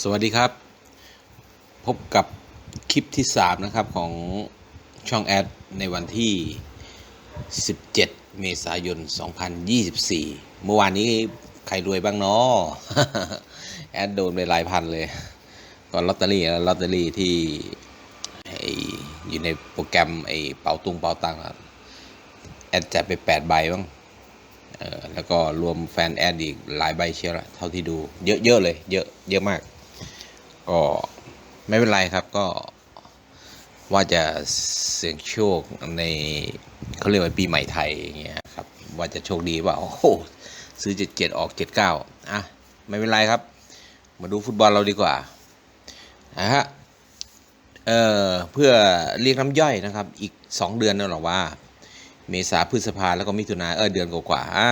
สวัสดีครับ พบกับคลิปที่ 3 นะครับ ของช่องแอด ในวันที่ 17 เมษายน 2024 เมื่อวานนี้ใครรวยบ้างเนาะแอดโดนไปหลายพันเลยก็ลอตเตอรี่นะลอตเตอรี่ที่อยู่ในโปรแกรมไอ้เป๋าตุงเป๋าตังแอดจัดไป 8 ใบบ้างแล้วก็รวมแฟนแอดอีกหลายใบเชียวละเท่าที่ดู เยอะเยอะเลย เยอะเยอะมาก ก็ไม่เป็นไรครับก็ว่าจะเสี่ยงโชคในเขาเรียกว่าปีใหม่ไทยอย่างเงี้ยครับว่าจะโชคดีว่าโอ้โหซื้อเจ็ดเจ็ดออกเจ็ดเก้าอะไม่เป็นไรครับ มาดูฟุตบอลเราดีกว่านะฮะเอ่อเพื่อเรียกน้ำย่อยนะครับ อีก 2 เดือนนั่นหรอกว่า เมษาพฤษภาแล้วก็มิถุนาเออเดือนกว่าๆอะ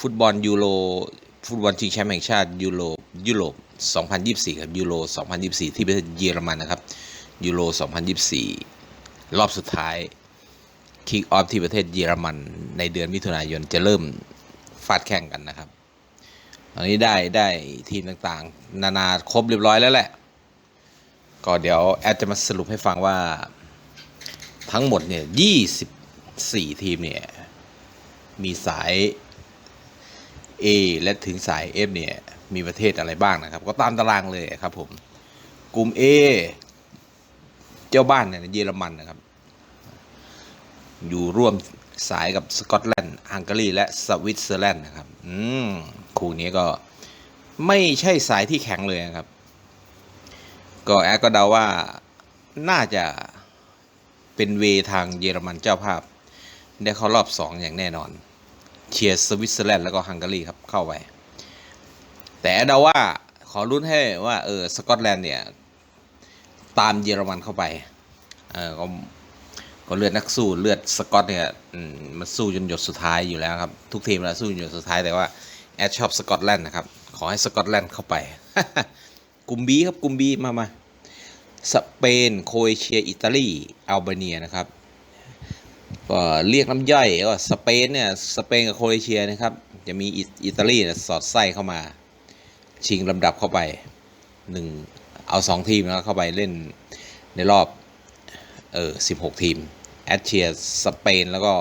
ฟุตบอลยูโรฟุตบอลชิงแชมป์แห่งชาติยูโรปยุโรป 2024 ครับยูโร 2024 ที่ประเทศเยอรมันนะครับยูโร 2024 รอบสุดท้ายคิกออฟที่ประเทศเยอรมันในเดือนมิถุนายนจะเริ่มฟาดแข่งกันนะครับ ตอนนี้ได้ได้ทีมต่างๆ นานาครบเรียบร้อยแล้วแหละ ก็เดี๋ยวแอดจะมาสรุปให้ฟังว่าทั้งหมดเนี่ย 24 ทีมเนี่ย มีสาย A และถึงสาย F เนี่ย มีประเทศอะไรบ้างนะครับ ก็ตามตารางเลยครับผมกลุ่ม A เจ้าบ้านเนี่ยเยอรมันนะครับ อยู่ร่วมสายกับสกอตแลนด์ฮังการีและสวิตเซอร์แลนด์นะครับ อืมคู่นี้ก็ไม่ใช่สายที่แข็งเลยนะครับ ก็แอดก็เดาว่าน่าจะเป็นเวทางเยอรมันเจ้าภาพ ได้เข้ารอบสองอย่างแน่นอน เชียร์สวิตเซอร์แลนด์แล้วก็ฮังการีครับเข้าไป แต่เดาว่าขอรุ่นให้ว่าเออสกอตแลนด์เนี่ยตามเยอรมันเข้าไปเออก็ก็เลือดนักสู้เลือดสกอตเนี่ยมันสู้จนหยดสุดท้ายอยู่แล้วครับทุกทีมแล้วสู้จนหยดสุดท้ายแต่ว่าแอดชอบสกอตแลนด์นะครับขอให้สกอตแลนด์เข้าไปกลุ่มบีครับกลุ่มบีมามาสเปนโครเอเชียอิตาลีอัลเบเนียนะครับก็เรียกน้ำย่อยก็สเปนเนี่ยสเปนกับโครเอเชียนะครับจะมีอิตาลีสอดไส้เข้ามา ชิงลำดับเข้าไปหนึ่งเอาสองทีมแล้วเข้าไปเล่นในรอบเออสิบหกทีม แอดเชียสเปน แล้วก็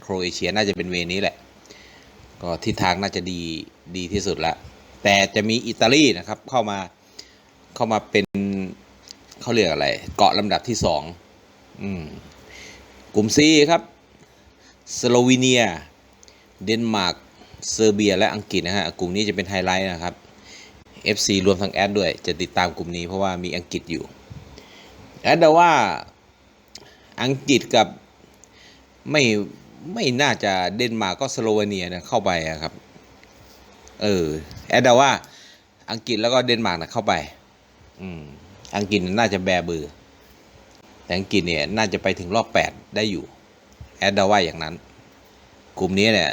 โครเอเชียน่าจะเป็นเวนี้แหละ ก็ทิศทางน่าจะดีดีที่สุดละแต่จะมีอิตาลีนะครับเข้ามาเข้ามาเป็นเขาเรียกอะไร เกาะลำดับที่สองอืมกลุ่ม C ครับสโลวีเนีย เดนมาร์กเซอร์เบีย และอังกฤษนะฮะกลุ่มนี้จะเป็นไฮไลท์นะครับ FC รวมทั้งแอดด้วย จะติดตามกลุ่มนี้เพราะว่ามีอังกฤษอยู่ แอดเดาว่าอังกฤษกับไม่ไม่น่าจะเดนมาร์กก็สโลวีเนียนะเข้าไปอะครับ เออ แอดเดาว่าอังกฤษแล้วก็เดนมาร์กนะเข้าไป อืม อังกฤษน่าจะแบบือแต่อังกฤษเนี่ยน่าจะไปถึงรอบ8ได้อยู่ แอดเดาว่าอย่างนั้น กลุ่มนี้เนี่ย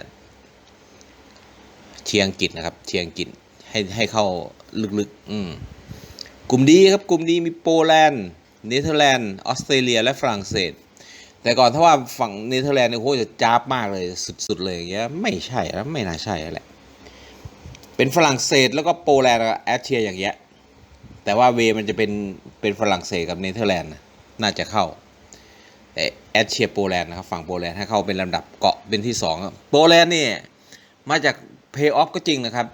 เชียร์อังกฤษนะครับ เชียร์อังกฤษให้ให้เข้า ลึกๆอืมกลุ่มดีครับกลุ่มดีมีโปแลนด์เนเธอร์แลนด์ออสเตรเลียและฝรั่งเศส แต่ก่อนถ้าว่าฝั่งเนเธอร์แลนด์เนี่ยโหจะจ้าบมากเลยสุดๆเลยอย่างเงี้ยไม่ใช่แล้วไม่น่าใช่แหละ เป็นฝรั่งเศสแล้วก็โปแลนด์กับแอดเชียอย่างเงี้ยแต่ว่าเวมันจะเป็นเป็นฝรั่งเศสกับเนเธอร์แลนด์นะน่าจะเข้าแอดเชียโปแลนด์นะครับฝั่งโปแลนด์ให้เข้าเป็นลำดับเกาะเป็นที่สองครับโปแลนด์นี่มาจากเพย์ออฟก็จริงนะครับ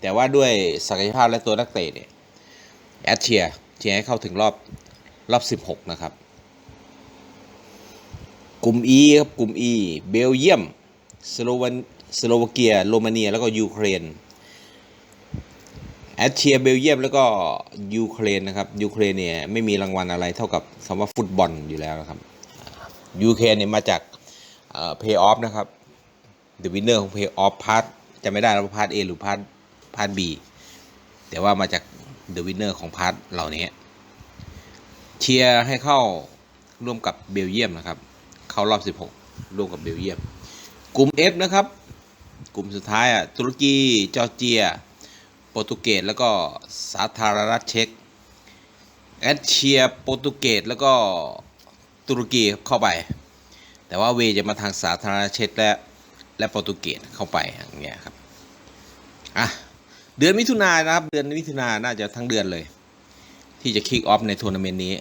แต่ว่าด้วยศักยภาพและตัวนักเตะเนี่ยแอดเชียร์เชียให้เข้าถึงรอบรอบ 16 นะครับ กลุ่ม E ครับกลุ่ม E เบลเยียมสโลวันสโลวาเกีย โรมาเนีย แล้วก็ยูเครนแอดเชียเบลเยียมแล้วก็ยูเครนนะครับยูเครนเนี่ยไม่มีรางวัลอะไรเท่ากับคำว่าฟุตบอลอยู่แล้วนะครับยูเครนเนี่ยมาจากเพย์ออฟนะครับเดอะวินเนอร์ของเพย์ออฟพาร์ทจะไม่ได้แล้วพาร์ทเอหรือพาร์ท พาร์ทบีแต่ว่ามาจากเดอะวินเนอร์ของพาร์ทเหล่านี้เชียร์ให้เข้าร่วมกับเบลเยียมนะครับ เข้ารอบ 16 ร่วมกับเบลเยียม กลุ่ม F นะครับ กลุ่มสุดท้ายอะตุรกีจอร์เจีย โปรตุเกสแล้วก็สาธารณรัฐเช็กแอดเชียโปรตุเกสแล้วก็ตุรกีเข้าไป แต่ว่าเวจะมาทางสาธารณรัฐเช็กและและโปรตุเกสเข้าไปอย่างเงี้ยครับอะ เดือนมิถุนายนนะครับ เดือนมิถุนายนน่าจะทั้งเดือนเลย ที่จะคิกออฟในทัวร์นาเมนต์นี้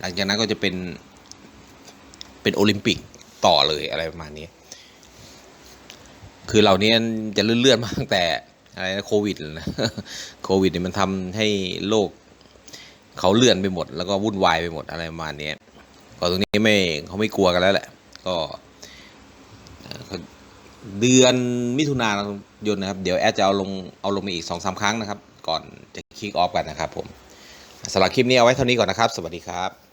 หลังจากนั้นก็จะเป็นเป็นโอลิมปิกต่อเลยอะไรประมาณนี้ คือเหล่านี้จะเลื่อนๆมาตั้งแต่อะไรนะโควิดนะโควิดเนี่ยมันทำให้โลกเขาเลื่อนไปหมด แล้วก็วุ่นวายไปหมดอะไรประมาณนี้ก็ตรงนี้ไม่เขาไม่กลัวกันแล้วแหละ ก็ เดือนมิถุนายนนะครับ เดี๋ยวแอดจะเอาลงเอาลงมาอีกสองสามครั้งนะครับ ก่อนจะคลิกออฟกันนะครับผมสำหรับคลิปนี้เอาไว้เท่านี้ก่อนนะครับ สวัสดีครับ